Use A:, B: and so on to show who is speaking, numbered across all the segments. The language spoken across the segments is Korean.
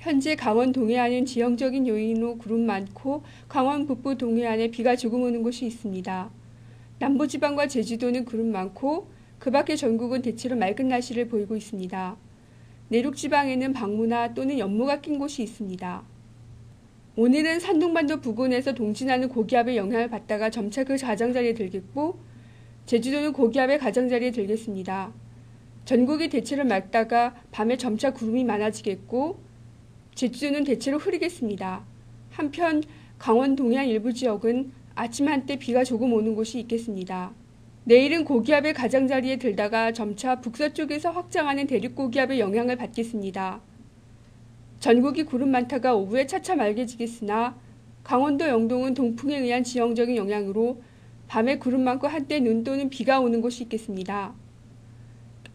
A: 현재 강원 동해안은 지형적인 요인으로 구름 많고 강원 북부 동해안에 비가 조금 오는 곳이 있습니다. 남부지방과 제주도는 구름 많고 그 밖의 전국은 대체로 맑은 날씨를 보이고 있습니다. 내륙지방에는 방무나 또는 연무가 낀 곳이 있습니다. 오늘은 산둥반도 부근에서 동진하는 고기압의 영향을 받다가 점차 그 가장자리에 들겠고 제주도는 고기압의 가장자리에 들겠습니다. 전국이 대체로 맑다가 밤에 점차 구름이 많아지겠고 제주도는 대체로 흐리겠습니다. 한편 강원 동해안 일부 지역은 아침 한때 비가 조금 오는 곳이 있겠습니다. 내일은 고기압의 가장자리에 들다가 점차 북서쪽에서 확장하는 대륙고기압의 영향을 받겠습니다. 전국이 구름 많다가 오후에 차차 맑아지겠으나 강원도 영동은 동풍에 의한 지형적인 영향으로 밤에 구름 많고 한때 눈 또는 비가 오는 곳이 있겠습니다.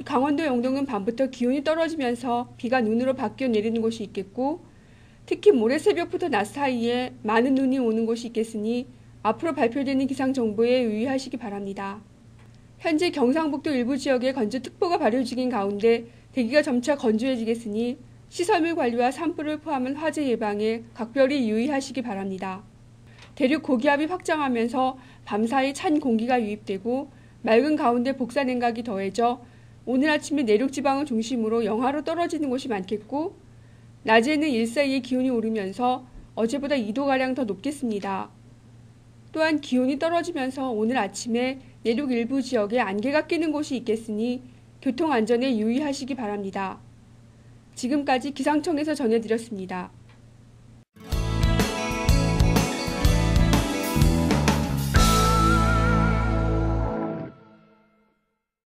A: 강원도 영동은 밤부터 기온이 떨어지면서 비가 눈으로 바뀌어 내리는 곳이 있겠고 특히 모레 새벽부터 낮 사이에 많은 눈이 오는 곳이 있겠으니 앞으로 발표되는 기상 정보에 유의하시기 바랍니다. 현재 경상북도 일부 지역에 건조특보가 발효 중인 가운데 대기가 점차 건조해지겠으니 시설물 관리와 산불을 포함한 화재 예방에 각별히 유의하시기 바랍니다. 대륙 고기압이 확장하면서 밤사이 찬 공기가 유입되고 맑은 가운데 복사 냉각이 더해져 오늘 아침에 내륙 지방을 중심으로 영하로 떨어지는 곳이 많겠고 낮에는 일사이에 기온이 오르면서 어제보다 2도가량 더 높겠습니다. 또한 기온이 떨어지면서 오늘 아침에 내륙 일부 지역에 안개가 끼는 곳이 있겠으니 교통 안전에 유의하시기 바랍니다. 지금까지 기상청에서 전해드렸습니다.